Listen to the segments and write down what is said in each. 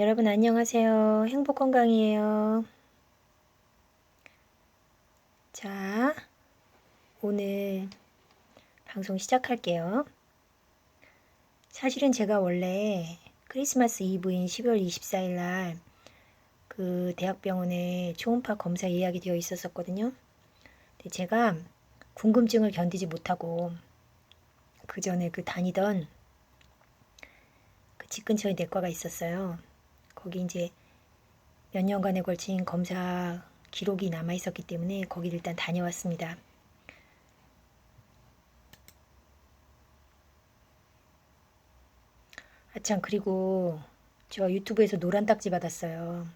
여러분 안녕하세요. 행복 건강이에요. 자, 오늘 방송 시작할게요. 사실은 제가 원래 크리스마스 이브인 12월 24일 날 그 대학병원에 초음파 검사 예약이 되어 있었었거든요. 근데 제가 궁금증을 견디지 못하고 그 전에 그 다니던 그 집 근처에 내과가 있었어요. 거기 이제 몇 년간에 걸친 검사 기록이 남아 있었기 때문에 거기를 일단 다녀왔습니다. 아참 그리고 저 유튜브에서 노란 딱지 받았어요.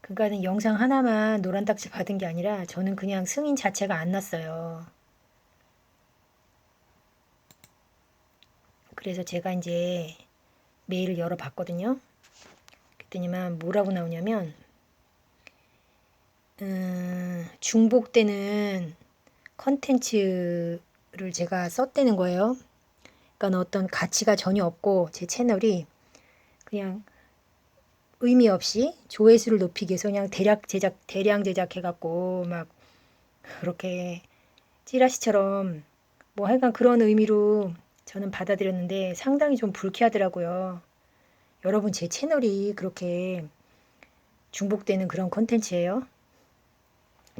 그러니까는 영상 하나만 노란 딱지 받은 게 아니라 저는 그냥 승인 자체가 안 났어요. 그래서 제가 이제 메일을 열어봤거든요. 그랬더니만 뭐라고 나오냐면 음, 중복되는 컨텐츠를 제가 썼다는 거예요. 그러니까 어떤 가치가 전혀 없고 제 채널이 그냥 의미 없이 조회수를 높이기 위해서 그냥 대략 제작 대량 제작해갖고 막 그렇게 찌라시처럼 뭐 하여간 그런 의미로 저는 받아들였는데 상당히 좀 불쾌하더라고요. 여러분 제 채널이 그렇게 중복되는 그런 컨텐츠예요.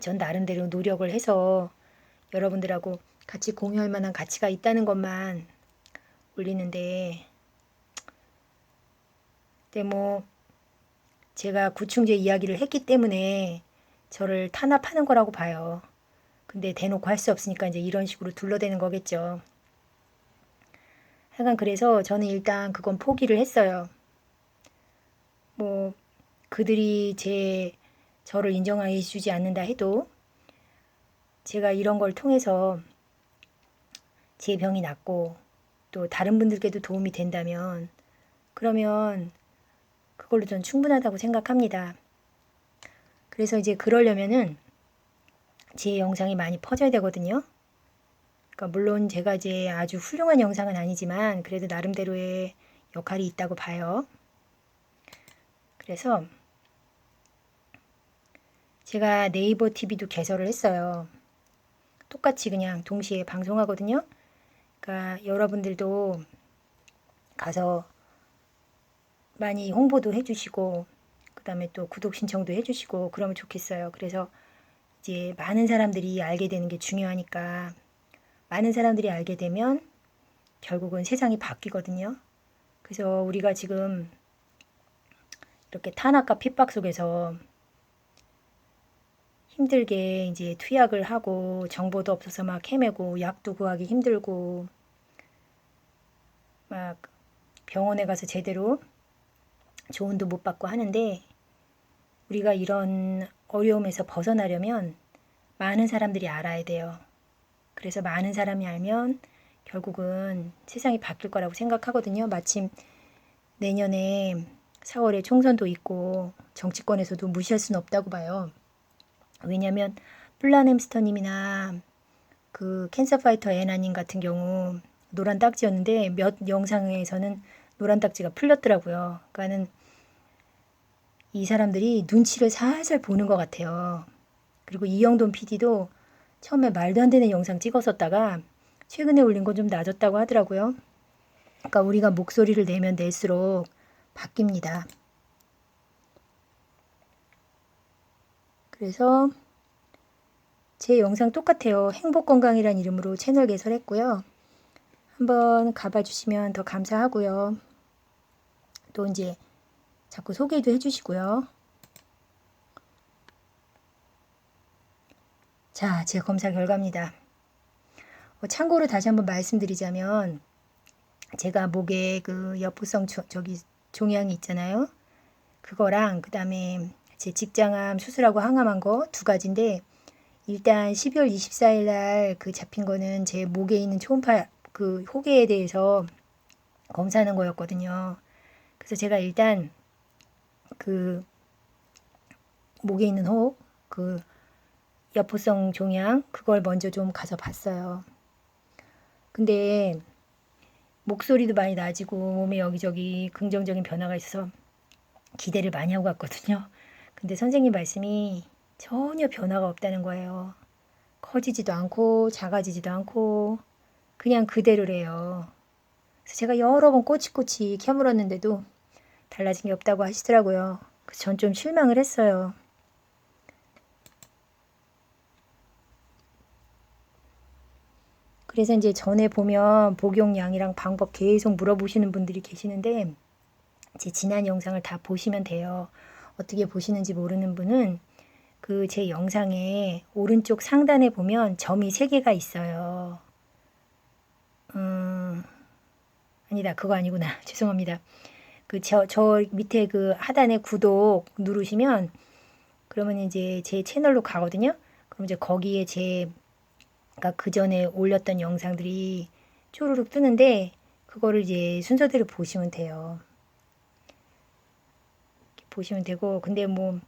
전 나름대로 노력을 해서 여러분들하고 같이 공유할 만한 가치가 있다는 것만 올리는데 근데 뭐 제가 구충제 이야기를 했기 때문에 저를 탄압하는 거라고 봐요. 근데 대놓고 할 수 없으니까 이제 이런 식으로 둘러대는 거겠죠. 하여간 그래서 저는 일단 그건 포기를 했어요. 뭐 그들이 제 저를 인정해 주지 않는다 해도 제가 이런 걸 통해서 제 병이 낫고 또 다른 분들께도 도움이 된다면 그러면 그걸로 전 충분하다고 생각합니다. 그래서 이제 그러려면은 제 영상이 많이 퍼져야 되거든요. 그러니까 물론 제가 이제 아주 훌륭한 영상은 아니지만 그래도 나름대로의 역할이 있다고 봐요. 그래서 제가 네이버 TV도 개설을 했어요. 똑같이 그냥 동시에 방송하거든요. 그러니까 여러분들도 가서 많이 홍보도 해주시고 그다음에 또 구독 신청도 해주시고 그러면 좋겠어요. 그래서 이제 많은 사람들이 알게 되는 게 중요하니까 많은 사람들이 알게 되면 결국은 세상이 바뀌거든요. 그래서 우리가 지금 이렇게 탄압과 핍박 속에서 힘들게 이제 투약을 하고 정보도 없어서 막 헤매고 약도 구하기 힘들고 막 병원에 가서 제대로 조언도 못 받고 하는데 우리가 이런 어려움에서 벗어나려면 많은 사람들이 알아야 돼요. 그래서 많은 사람이 알면 결국은 세상이 바뀔 거라고 생각하거든요. 마침 내년에 4월에 총선도 있고 정치권에서도 무시할 수는 없다고 봐요. 왜냐면 플란 햄스터님이나 그 캔서파이터 애나님 같은 경우 노란 딱지였는데 몇 영상에서는 노란 딱지가 풀렸더라고요. 그러니까는 이 사람들이 눈치를 살살 보는 것 같아요. 그리고 이영돈 PD도 처음에 말도 안 되는 영상 찍었었다가 최근에 올린 건 좀 낮았다고 하더라고요. 그러니까 우리가 목소리를 내면 낼수록 바뀝니다. 그래서 제 영상 똑같아요. 행복건강이란 이름으로 채널 개설했고요. 한번 가봐 주시면 더 감사하고요. 또 이제 자꾸 소개도 해주시고요. 자, 제 검사 결과입니다. 어, 참고로 다시 한번 말씀드리자면 제가 목에 그 여포성 조, 저기 종양이 있잖아요. 그거랑 그다음에 제 직장암 수술하고 항암한 거 두 가지인데 일단 12월 24일 날 그 잡힌 거는 제 목에 있는 초음파 그 호계에 대해서 검사하는 거였거든요. 그래서 제가 일단 그 목에 있는 혹, 그 여포성 종양 그걸 먼저 좀 가져봤어요. 근데 목소리도 많이 낮이고 몸에 여기저기 긍정적인 변화가 있어서 기대를 많이 하고 갔거든요. 근데 선생님 말씀이 전혀 변화가 없다는 거예요. 커지지도 않고 작아지지도 않고 그냥 그대로래요. 그래서 제가 여러 번 꼬치꼬치 캐물었는데도 달라진 게 없다고 하시더라고요. 그래서 전 좀 실망을 했어요. 그래서 이제 전에 보면 복용량이랑 방법 계속 물어보시는 분들이 계시는데 제 지난 영상을 다 보시면 돼요. 어떻게 보시는지 모르는 분은 그 제 영상에 오른쪽 상단에 보면 점이 세 개가 있어요. 음, 아니다. 그거 아니구나. 죄송합니다. 그 저 저 밑에 그 하단에 구독 누르시면 그러면 이제 제 채널로 가거든요. 그럼 이제 거기에 제 그러니까 그 전에 올렸던 영상들이 쪼르륵 뜨는데 그거를 이제 순서대로 보시면 돼요. 보시면 되고 근데 뭐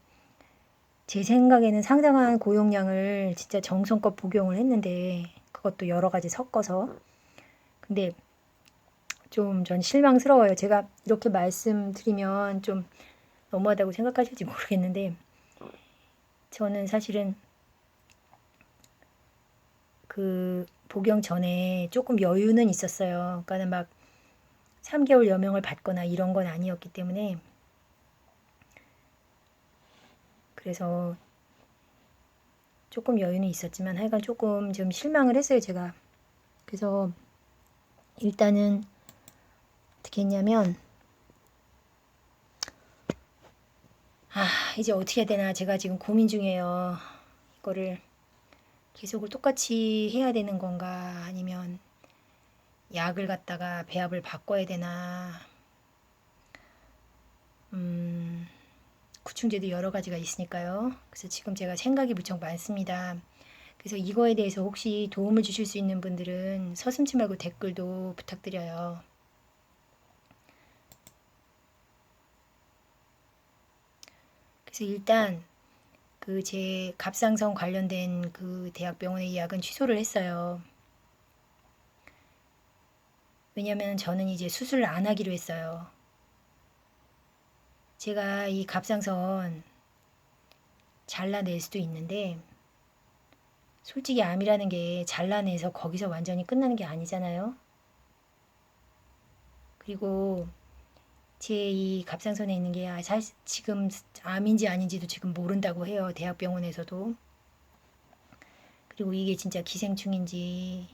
제 생각에는 상당한 고용량을 진짜 정성껏 복용을 했는데 그것도 여러 가지 섞어서 근데 좀 전 실망스러워요. 제가 이렇게 말씀드리면 좀 너무하다고 생각하실지 모르겠는데 저는 사실은 그 복용 전에 조금 여유는 있었어요. 그러니까는 막 3개월 여명을 받거나 이런 건 아니었기 때문에 그래서 조금 여유는 있었지만 하여간 조금 좀 실망을 했어요, 제가. 그래서 일단은 어떻게 했냐면 아, 이제 어떻게 해야 되나 제가 지금 고민 중이에요. 이거를 계속을 똑같이 해야 되는 건가 아니면 약을 갖다가 배합을 바꿔야 되나 음, 구충제도 여러 가지가 있으니까요. 그래서 지금 제가 생각이 무척 많습니다. 그래서 이거에 대해서 혹시 도움을 주실 수 있는 분들은 서슴지 말고 댓글도 부탁드려요. 그래서 일단 그 제 갑상선 관련된 그 대학병원의 예약은 취소를 했어요. 왜냐면 저는 이제 수술을 안 하기로 했어요. 제가 이 갑상선 잘라낼 수도 있는데 솔직히 암이라는 게 잘라내서 거기서 완전히 끝나는 게 아니잖아요. 그리고 제이 갑상선에 있는 게 사실 지금 암인지 아닌지도 지금 모른다고 해요. 대학병원에서도. 그리고 이게 진짜 기생충인지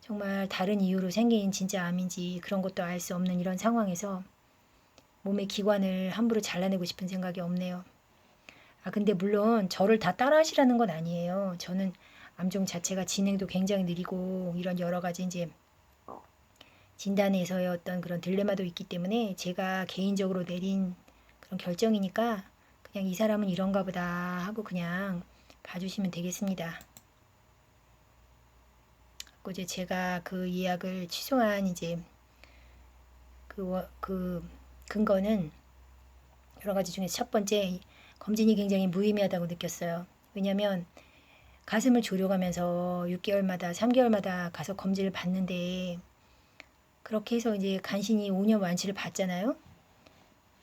정말 다른 이유로 생긴 진짜 암인지 그런 것도 알 수 없는 이런 상황에서 몸의 기관을 함부로 잘라내고 싶은 생각이 없네요. 아, 근데 물론 저를 다 따라 하시라는 건 아니에요. 저는 암종 자체가 진행도 굉장히 느리고 이런 여러 가지 이제 진단에서의 어떤 그런 딜레마도 있기 때문에 제가 개인적으로 내린 그런 결정이니까 그냥 이 사람은 이런가 보다 하고 그냥 봐주시면 되겠습니다. 그리고 이제 제가 그 예약을 취소한 이제 그, 워- 그 근거는 여러 가지 중에 첫 번째 검진이 굉장히 무의미하다고 느꼈어요. 왜냐하면 가슴을 조려가면서 6개월마다 3개월마다 가서 검진을 받는데 그렇게 해서 이제 간신히 5년 완치를 받잖아요.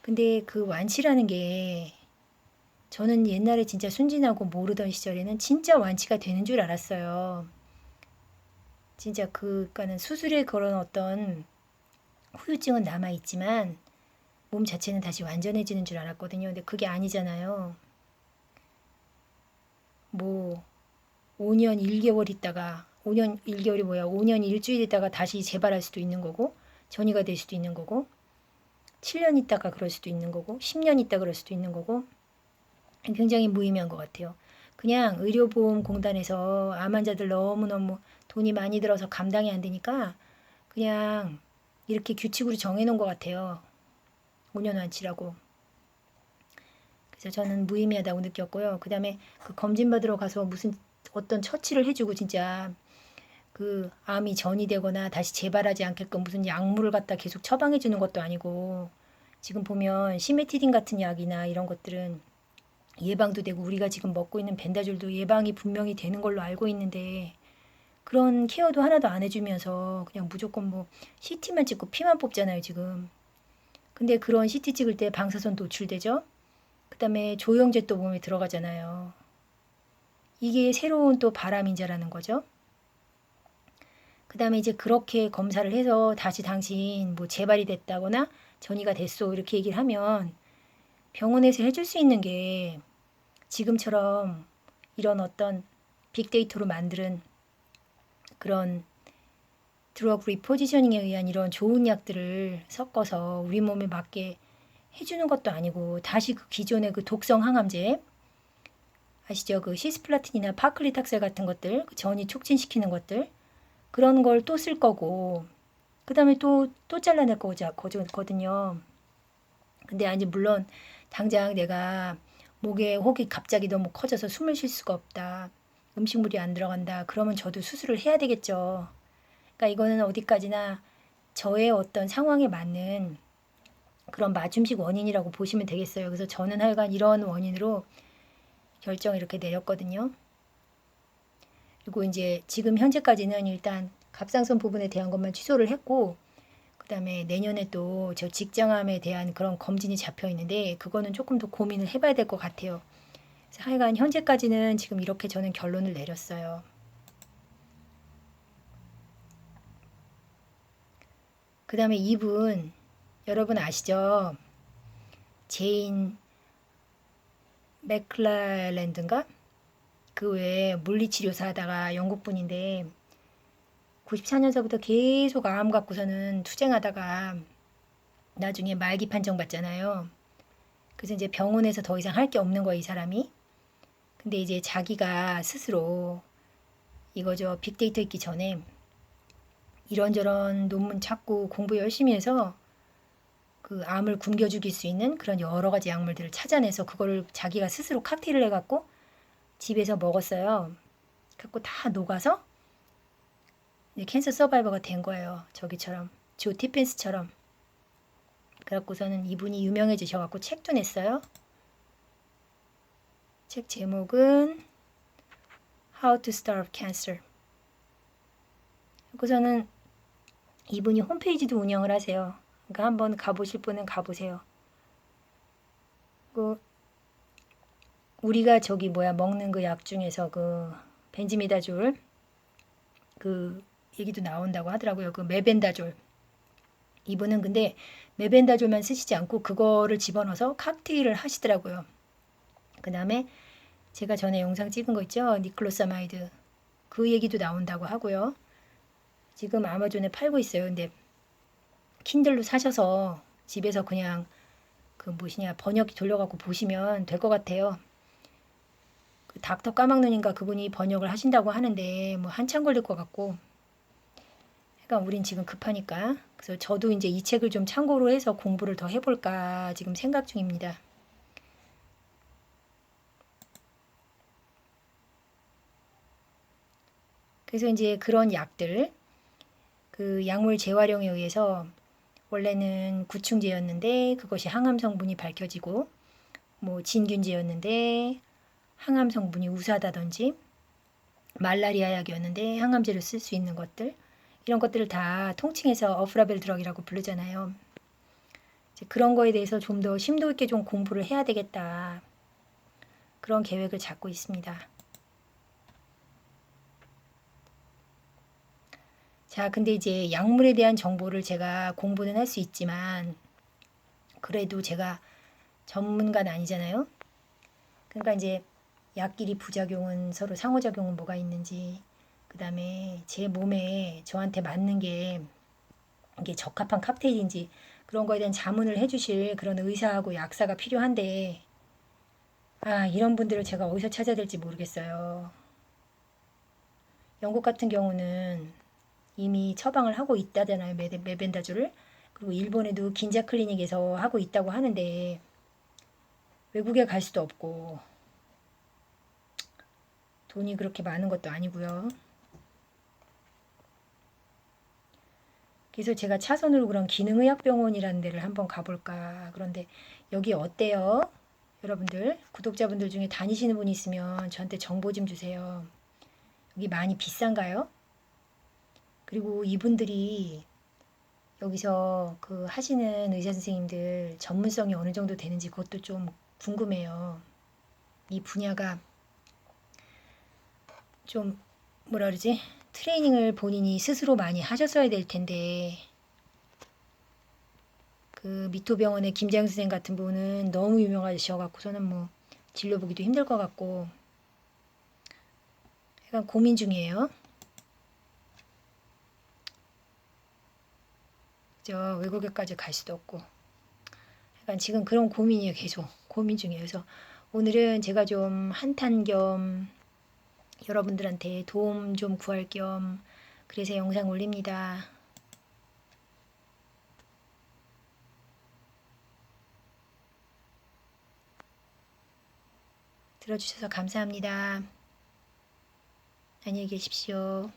근데 그 완치라는 게 저는 옛날에 진짜 순진하고 모르던 시절에는 진짜 완치가 되는 줄 알았어요. 진짜 그니까는 수술에 그런 어떤 후유증은 남아 있지만 몸 자체는 다시 완전해지는 줄 알았거든요. 근데 그게 아니잖아요. 뭐 5년 1개월 있다가 5년 1개월이 뭐야? 5년 일주일 있다가 다시 재발할 수도 있는 거고 전이가 될 수도 있는 거고 7년 있다가 그럴 수도 있는 거고 10년 있다 그럴 수도 있는 거고 굉장히 무의미한 것 같아요. 그냥 의료보험공단에서 암 환자들 너무너무 돈이 많이 들어서 감당이 안 되니까 그냥 이렇게 규칙으로 정해놓은 것 같아요. 5년 완치라고. 그래서 저는 무의미하다고 느꼈고요. 그 다음에 그 검진 받으러 가서 무슨 어떤 처치를 해주고 진짜 그 암이 전이 되거나 다시 재발하지 않게끔 무슨 약물을 갖다 계속 처방해 주는 것도 아니고 지금 보면 시메티딘 같은 약이나 이런 것들은 예방도 되고 우리가 지금 먹고 있는 벤다졸도 예방이 분명히 되는 걸로 알고 있는데 그런 케어도 하나도 안 해주면서 그냥 무조건 뭐 CT만 찍고 피만 뽑잖아요 지금 근데 그런 CT 찍을 때 방사선 노출되죠? 그 다음에 조영제 또 몸에 들어가잖아요. 이게 새로운 또 바람인자라는 거죠. 그 다음에 이제 그렇게 검사를 해서 다시 당신 뭐 재발이 됐다거나 전이가 됐어 이렇게 얘기를 하면 병원에서 해줄 수 있는 게 지금처럼 이런 어떤 빅데이터로 만드는 그런 드러그 리포지셔닝에 의한 이런 좋은 약들을 섞어서 우리 몸에 맞게 해주는 것도 아니고 다시 그 기존의 그 독성 항암제 아시죠? 그 시스플라틴이나 파클리탁셀 같은 것들 그 전이 촉진시키는 것들 그런 걸 또 쓸 거고 그 다음에 또 또 잘라낼 거거든요. 근데 아니 물론 당장 내가 목에 혹이 갑자기 너무 커져서 숨을 쉴 수가 없다. 음식물이 안 들어간다. 그러면 저도 수술을 해야 되겠죠. 그러니까 이거는 어디까지나 저의 어떤 상황에 맞는 그런 맞춤식 원인이라고 보시면 되겠어요. 그래서 저는 하여간 이런 원인으로 결정을 이렇게 내렸거든요. 그리고 이제 지금 현재까지는 일단 갑상선 부분에 대한 것만 취소를 했고 그다음에 내년에 또 저 직장암에 대한 그런 검진이 잡혀 있는데 그거는 조금 더 고민을 해봐야 될 것 같아요. 하여간 현재까지는 지금 이렇게 저는 결론을 내렸어요. 그 다음에 이분 여러분 아시죠? 제인 맥클라랜드인가? 그 외에 물리치료사 하다가 영국 분인데 94년서부터 계속 암 갖고서는 투쟁하다가 나중에 말기 판정 받잖아요. 그래서 이제 병원에서 더 이상 할 게 없는 거야, 이 사람이. 근데 이제 자기가 스스로 이거죠. 빅데이터 있기 전에 이런저런 논문 찾고 공부 열심히 해서 그 암을 굶겨 죽일 수 있는 그런 여러 가지 약물들을 찾아내서 그거를 자기가 스스로 칵테일을 해갖고 집에서 먹었어요. 갖고 다 녹아서 캔서 서바이버가 된 거예요. 저기처럼 조 티펜스처럼. 그래갖고서는 이분이 유명해지셔갖고 책도 냈어요. 책 제목은 How to Starve Cancer. 그래서는 이분이 홈페이지도 운영을 하세요. 그러니까 한번 가보실 분은 가보세요. 그 우리가 저기 뭐야 먹는 그 약 중에서 그 벤지미다졸 그 얘기도 나온다고 하더라고요. 그 메벤다졸. 이분은 근데 메벤다졸만 쓰시지 않고 그거를 집어넣어서 칵테일을 하시더라고요. 그 다음에 제가 전에 영상 찍은 거 있죠? 니클로사마이드. 그 얘기도 나온다고 하고요. 지금 아마존에 팔고 있어요. 근데 킨들로 사셔서 집에서 그냥 그 무엇이냐 번역기 돌려갖고 보시면 될 것 같아요. 그 닥터 까막눈인가 그분이 번역을 하신다고 하는데 뭐 한참 걸릴 것 같고 그러니까 우린 지금 급하니까 그래서 저도 이제 이 책을 좀 참고로 해서 공부를 더 해볼까 지금 생각 중입니다. 그래서 이제 그런 약들 그 약물 재활용에 의해서 원래는 구충제였는데 그것이 항암 성분이 밝혀지고 뭐 진균제였는데 항암 성분이 우수하다든지 말라리아 약이었는데 항암제로 쓸 수 있는 것들 이런 것들을 다 통칭해서 어프라벨 드럭이라고 부르잖아요. 그런 거에 대해서 좀 더 심도 있게 좀 공부를 해야 되겠다. 그런 계획을 잡고 있습니다. 자, 근데 이제 약물에 대한 정보를 제가 공부는 할 수 있지만 그래도 제가 전문가는 아니잖아요. 그러니까 이제 약끼리 부작용은 서로 상호작용은 뭐가 있는지 그 다음에 제 몸에 저한테 맞는 게 이게 적합한 칵테일인지 그런 거에 대한 자문을 해주실 그런 의사하고 약사가 필요한데 아 이런 분들을 제가 어디서 찾아야 될지 모르겠어요. 영국 같은 경우는 이미 처방을 하고 있다잖아요. 메벤다주를. 그리고 일본에도 긴자 클리닉에서 하고 있다고 하는데 외국에 갈 수도 없고 돈이 그렇게 많은 것도 아니고요. 그래서 제가 차선으로 그런 기능의학병원이라는 데를 한번 가볼까. 그런데 여기 어때요? 여러분들 구독자분들 중에 다니시는 분 있으면 저한테 정보 좀 주세요. 여기 많이 비싼가요? 그리고 이분들이 여기서 그 하시는 의사 선생님들 전문성이 어느 정도 되는지 그것도 좀 궁금해요. 이 분야가 좀 뭐라 그러지? 트레이닝을 본인이 스스로 많이 하셨어야 될 텐데. 그 미토병원의 김장 선생 같은 분은 너무 유명하셔갖고서는 뭐 진료 보기도 힘들 것 같고. 약간 고민 중이에요. 저 외국에까지 갈 수도 없고. 약간 지금 그런 고민이에요 계속. 고민 중이에요. 그래서 오늘은 제가 좀 한탄 겸 여러분들한테 도움 좀 구할 겸 그래서 영상 올립니다. 들어주셔서 감사합니다. 안녕히 계십시오